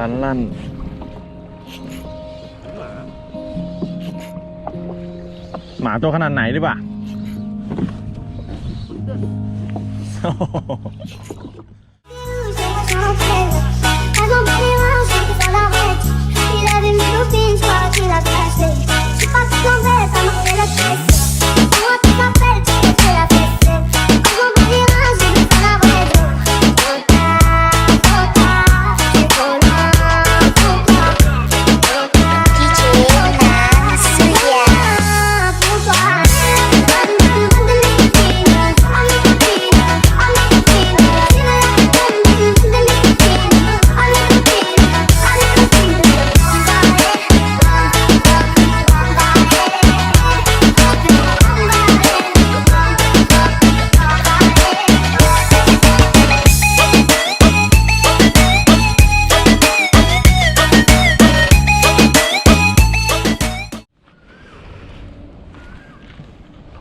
ลั่นลั่นหมาตัวขนาดไหนดีป่ะโอ้โห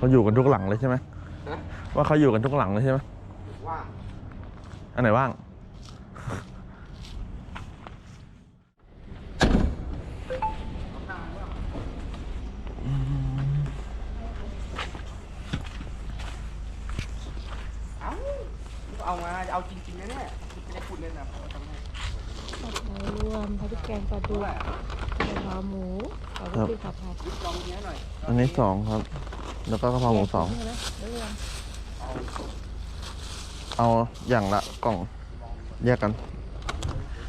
เขาอยู่กันทุกหลังเลยใช่ไหมฮะว่าเขาอยู่กันทุกหลังเลยใช่ไหมว่าอันไหนว่างเอ้าเอามาเอาจริงๆนะเนี่ยไม่ได้พูดเล่นนะผมทำให้ผัดหมูรวมผัดพริกแกงปลาดุเท่ากไหร่กะเพราหมูเอาไปตีผัดผัดยึดลองเนี้ยหน่อยอันนี้สองครับ แล้วก็กะเพราหมูสอง เอาอย่างละกล่องแยกกัน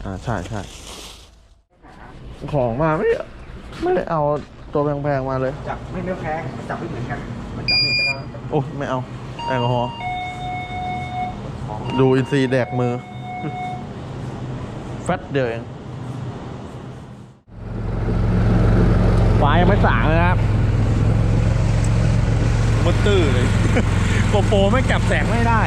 อ่าใช่ใช่ของมาไม่ได้ไม่ได้เอาตัวแพงๆมาเลย จับไม่เนื้อแพงมันจับไม่เหมือนกัน มันจับไม่เหมือนกันนะโอ้ไม่เอาแอลกอฮอล์ดูอินซีแดกมือ แฟตเดียวเองฟ้ายังไม่สางเลยครับ มดตื้อเลย โกโปรไม่จับแสงไม่ได้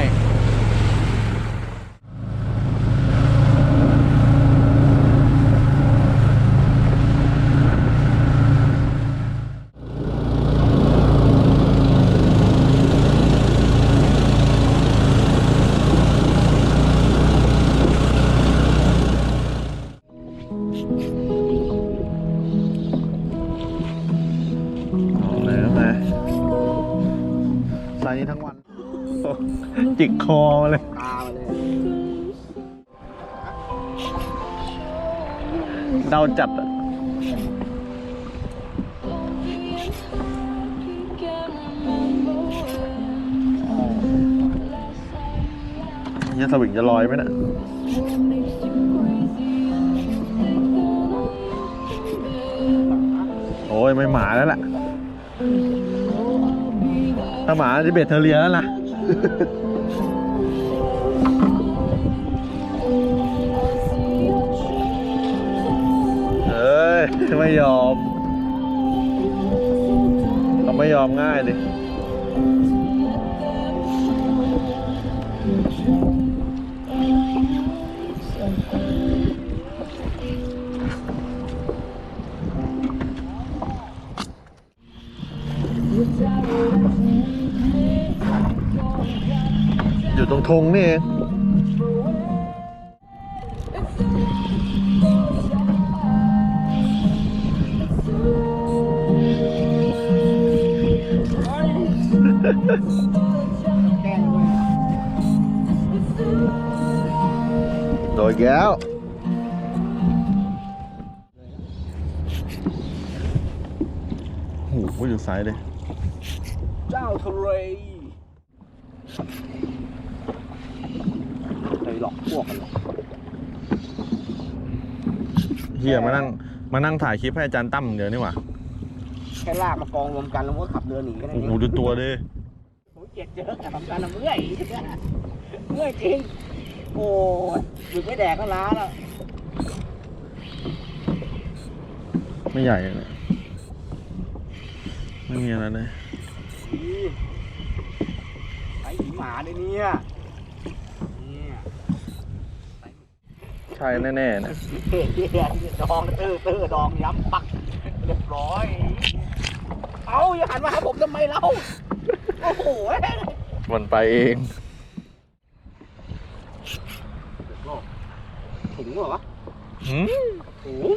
จิกคอมาเลย ตามาเลยเดาจัดอะเหี้ยสวิงจะลอยไหมนะโอ้ยไม่หมาแล้วล่ะ ถ้าหมาจะเบ็ดเทอเรียแล้วล่ะ ไม่ยอมเขาไม่ยอมง่ายดิอยู่ตรงธงนี่เอง โดยแก้วโอ้โหอยู่ซ้ายเลย เจ้าทะเลเคยหลอกพวกกันหรอกเฮียมานั่ง มานั่งถ่ายคลิปให้อาจารย์ตั้มเดี๋ยวนี่หว่า แค่ลากมากองรวมกันแล้วก็ขับเรือหนีกันโอ้เอโหงดูตัวดิ ผมเจ็บเจอแต่ทำการละเมื่อยเมื่อยจริง โอ้ยหยุดไม่แดกก็ล้าแล้ว ไม่ใหญ่เลยไม่มีอะไรเลยไอ้หมีหมาเลยเนี่ยเนี่ยใช่แน่ๆนะเฮ้ยเฮ้ยดองตื้อตื้อดองย้ำปักเรียบร้อย เอาอย่าหันมาหาผมทำไมเรา โอ้โหมันไปเองถุงเหรอวะหืมถุง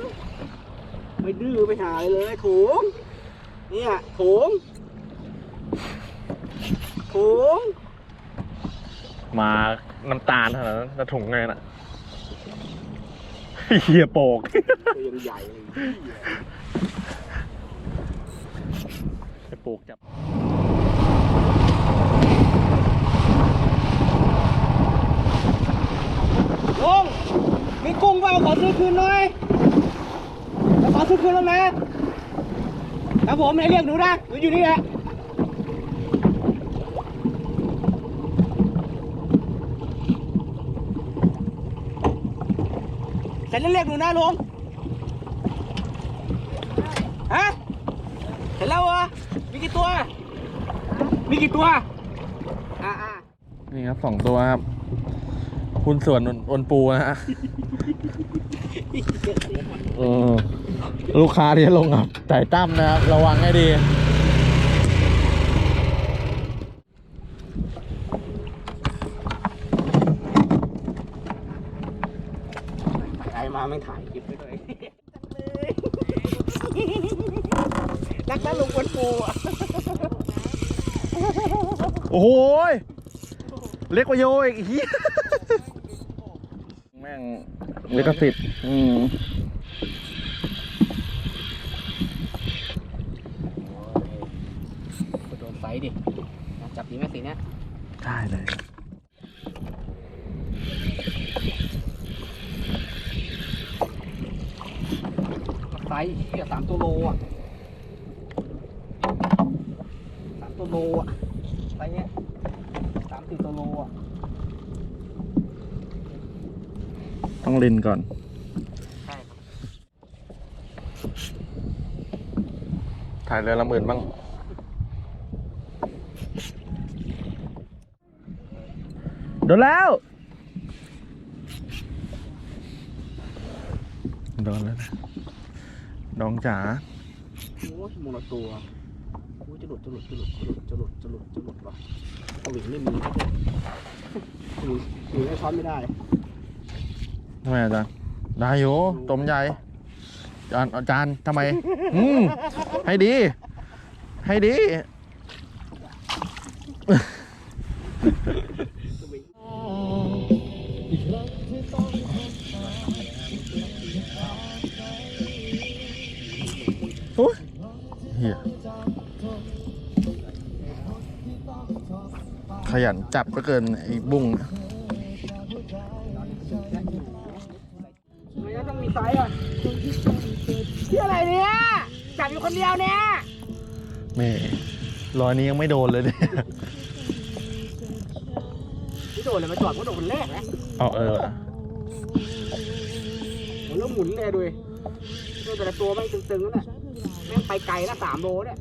ไม่ดื้อไปหาเลยถุงเนี่ยถุงถุงมาน้ำตาลเท่านั้นจะถุงไงน่ะเฮียโปกตัวยังใหญ่เลยเฮียโปกจับ ลุงมีกุ้งเปล่าขอซื้อ คืนหน่อยแล้วขอซื้อคืนแล้วนะแล้วผมให้เรียกหนูนะหนูอยู่นี่แหละเสร็จแล้วเรียกหนูนะลุงฮะเสร็จแล้วเหรอมีกี่ตัว มีกี่ตัว อ่าอ่านี่ครับสองตัวครับ คุณส่วนอนปูนะฮะเออลูกค้าที่จะลงครับไต่ตั้มนะครับ ระวังให้ดีใครมาไม่ถ่ายคลิปไปด้วยรักนะลุงกวนปูอะโอ้โหยเล็กกว่าโยอีกเฮียแม่ งลิขสิทธิ์อืมโดนไฟดิจับดีไหมสีเนี้ยได้เลยไฟเชี่ยสามตัวโลอะสามตัวโลอะไฟเนี้ยสามสี่ตัวโลอะ ต้องลินก่อนใช่ครับถ่ายเรือลำอื่นบ้าง โดนแล้ว โดนแล้วนะน้องจ๋า โอ้ยมูลตัวโอ้ยจะหลุดจะหลุดจะหลุดจะหลุดจะหลุดจะหลุดจะหลุดว่ะสวิงไม่มีครับเนี่ยสวิงสวิงไม่ช้อนไม่ได้ ทำไมอาจารย์ได้อยู่ตมใหญ่จานอาจารย์ทำไม อืมให้ดี ให้ดี โอ้ยเฮียขยันจับก็เกินไอ้บุ้ง ทำไมต้องมีไซส์อะที่อะไรเนี่ยจับอยู่คนเดียวเนี่ยแม่รอยนี้ยังไม่โดนเลยเนี่ยที่โดนเลยมาจอดก็โดนคนแรกแล้วเอาเออโหแล้วหมุนเลยดูดิดูแต่ละตัวแม่งตึงๆนั่นแหละแม่งไปไกลนะสามโลเนี่ย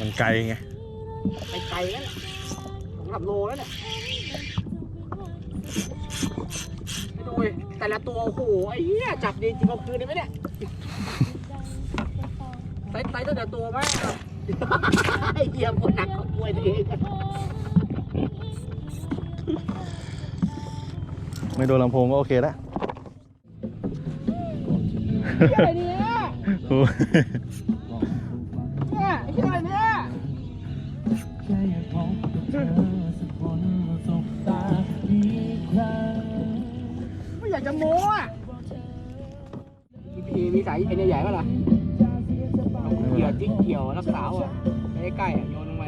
มันไกลไงไปไกลแล้วเนี่ยสองสามโลแล้วเนี่ย ไปดูดิแต่ละตัวโอ้โหไอ้เหี้ยจับดีจริงเอาคืนได้ไหมเนี่ยไซส์ไซส์ตั้งแต่ตัวแม่งอะไอ้เหี้ยคนหนักเขาป่วยตัวเองไม่โดนลำโพงก็โอเคแล้วเหี้ยอะไรเนี่ยโอ้ยเนี่ย สายไอ้เนี่ยใหญ่ป่ะล่ะเอาเกี่ยวจิ๊กเกี่ยวรักษาวอะไม่ได้ใกล้อะโยนลงไป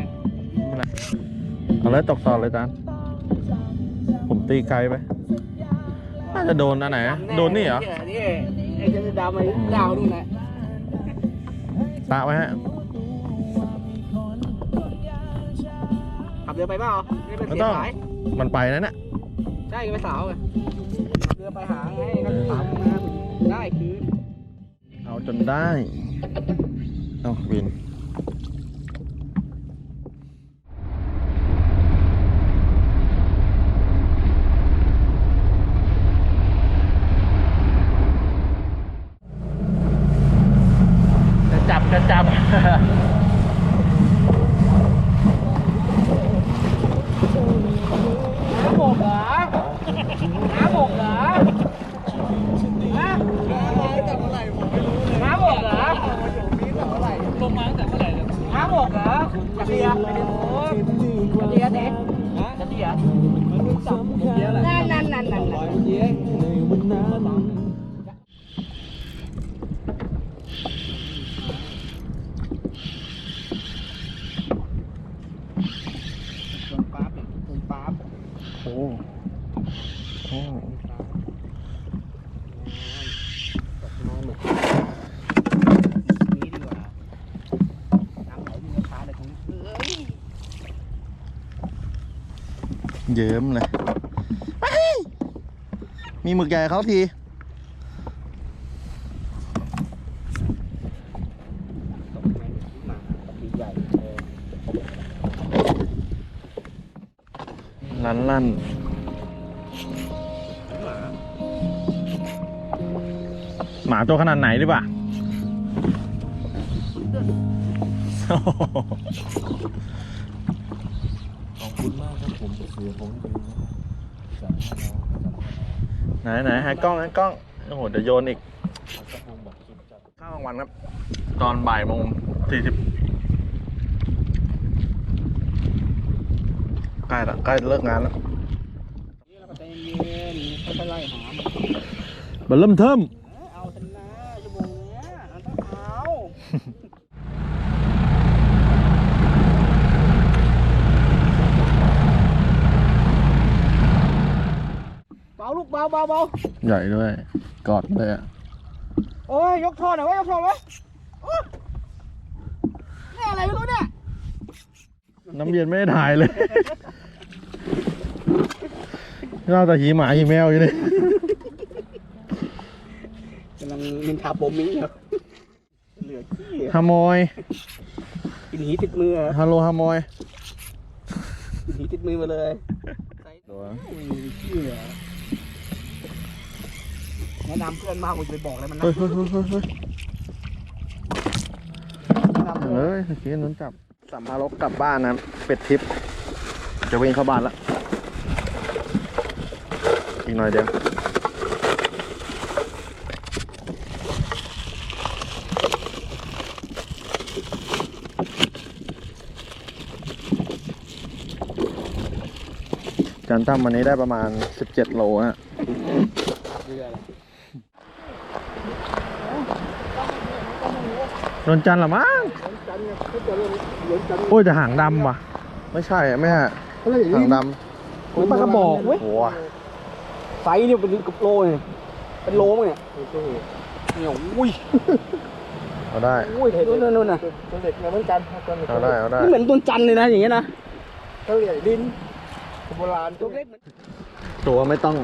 เอาเลยตกต่อเลยจานผมตีไกลไปน่าจะโดนอันไหน โดนนี่เหรอนี่ไอ้เจะดาวมาดาวนู่นแหละตะไว้ฮะขับเรือไปเปล่าไม่เป็นไม่เสียต้องสายมันไปนะเนี่ยใช่ไปสาวไงขับเรือไปหาไงนักสาวมาได้คือเอา จนได้ เอาวิน อ้โอ้ตกน้อยหมดนี้ดีกว่าน้ำไหลมีราคาเลยของเอ้ยเยิ้มเลย มีหมึกใหญ่เขาที ตกแม่งหมาตกใหญ่ๆเออ ลั่นลั่นหมาหมาตัวขนาดไหนดิป่ะขอบคุณมากครับผมเสือผมดีนะครับจัดให้น้องจัดให้น้องไหนไหนหากล้องหากล้องโอ้โหเดี๋ยวโยนอีกกระพงบอกคิดจัดข้าวกลางวันครับ ตอนบ่ายโมงสี่สิบ ใกล้ละใกล้เลิกงานแล้วนี่เราก็ใจเย็นๆค่อยๆไล่หามันเบลเริ่มเทิมเอาชนะชั่วโมงเนี้ยเอาต้องเอาเบาลูกเบาเบาเบาใหญ่ด้วย กอดเลยอะโอ้ยยกท่อหน่อยเวะยกท่อไว้โอ๊ยนี่อะไรไม่รู้เนี่ย น้ำเย็นไม่ได้ถ่ายเลยน่าจะหีหมาหีแมวอยู่นี่กำลังนินทาโปมิอยู่เหลือขี้ฮามอยกินหีติดมือเหรอฮัลโหลฮามอยกินหีติดมือมาเลยใส่ตัวอุ้ยขี้เหรอแนะนำเพื่อนมากกูจะไปบอกเลยมันนะเฮ้ยเฮ้ยเฮ้ยเฮ้ยเฮ้ยแนะนำเพื่อน เฮ้ยเมื่อกี้นั้นจับ สัมภาระกลับบ้านนะเป็ดทิพย์จะวิ่งเข้าบ้านละอีกหน่อยเดียวจานตั้มวันนี้ได้ประมาณ 17 โลฮะเรืออะนนจันทร์เหรอมั้ง โอ้ยแต่หางดำว่ะ ไม่ใช่อะไม่ฮะเขาเรียกอย่างหางนี้ดเหมือนปลากระบอกเว้ยำโอ้ยไซส์เนี่ยเป็นกับโลเนี่ยเป็นโลมั้งเนี่ยเนี่ยอุ้ยเอาได้อุ้ยนู่นนู่นน่ะตัวเด็กเหมือนกันครับตัวเด็กเอาได้เอาได้นี่เหมือนต้นจันทร์เลยนะอย่างเงี้ยนะเขาเรียกดินโบราณตัวเล็กเหมือนตัวไม่ต้อง